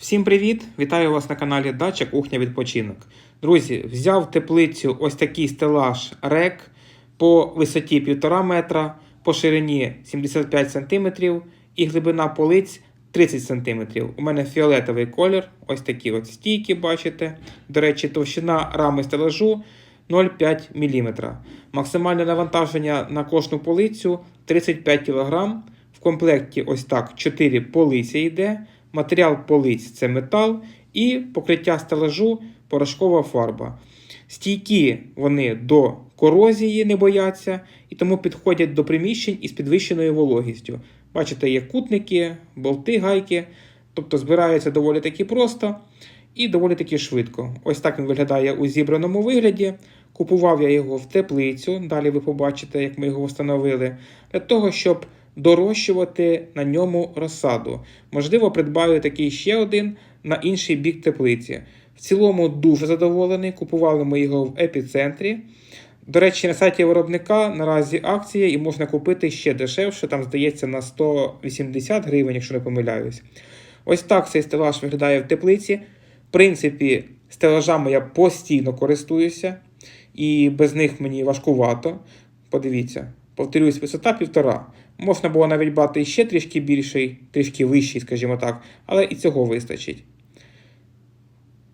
Всім привіт! Вітаю вас на каналі Дача Кухня Відпочинок. Друзі, взяв теплицю ось такий стелаж рек по висоті 1,5 метра, по ширині 75 см і глибина полиць 30 см. У мене фіолетовий колір, ось такі от стійки, бачите. До речі, товщина рами стелажу 0,5 мм. Максимальне навантаження на кожну полицю 35 кг. В комплекті ось так 4 полиці йде. Матеріал полиць це метал і покриття стелажу порошкова фарба. Стійкі вони до корозії не бояться і тому підходять до приміщень із підвищеною вологістю. Бачите, є кутники, болти, гайки, тобто збирається доволі таки просто і доволі таки швидко. Ось так він виглядає у зібраному вигляді. Купував я його в теплицю, далі ви побачите, як ми його встановили, для того, щоб дорощувати на ньому розсаду. Можливо, придбаю такий ще один на інший бік теплиці. В цілому дуже задоволений. Купували ми його в епіцентрі. До речі, на сайті виробника наразі акція і можна купити ще дешевше, там здається на 180 гривень, якщо не помиляюсь. Ось так цей стелаж виглядає в теплиці. В принципі, стелажами я постійно користуюся, і без них мені важкувато. Подивіться, повторюсь, висота півтора. Можна було навіть брати ще трішки більший, трішки вищий, скажімо так, але і цього вистачить.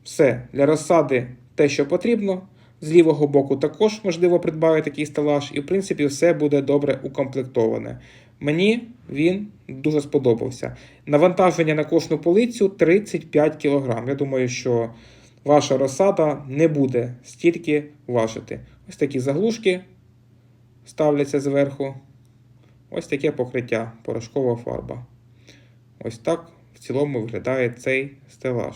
Все, для розсади те, що потрібно. З лівого боку також можливо придбати такий стелаж, і в принципі все буде добре укомплектоване. Мені він дуже сподобався. Навантаження на кожну полицю 35 кг. Я думаю, що ваша розсада не буде стільки важити. Ось такі заглушки ставляться зверху. Ось таке покриття, порошкова фарба. Ось так в цілому виглядає цей стелаж.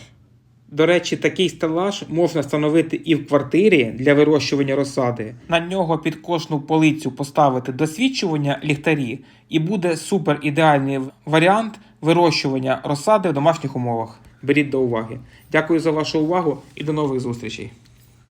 До речі, такий стелаж можна встановити і в квартирі для вирощування розсади. На нього під кожну полицю поставити досвідчування ліхтарі, і буде супер ідеальний варіант вирощування розсади в домашніх умовах. Беріть до уваги. Дякую за вашу увагу і до нових зустрічей.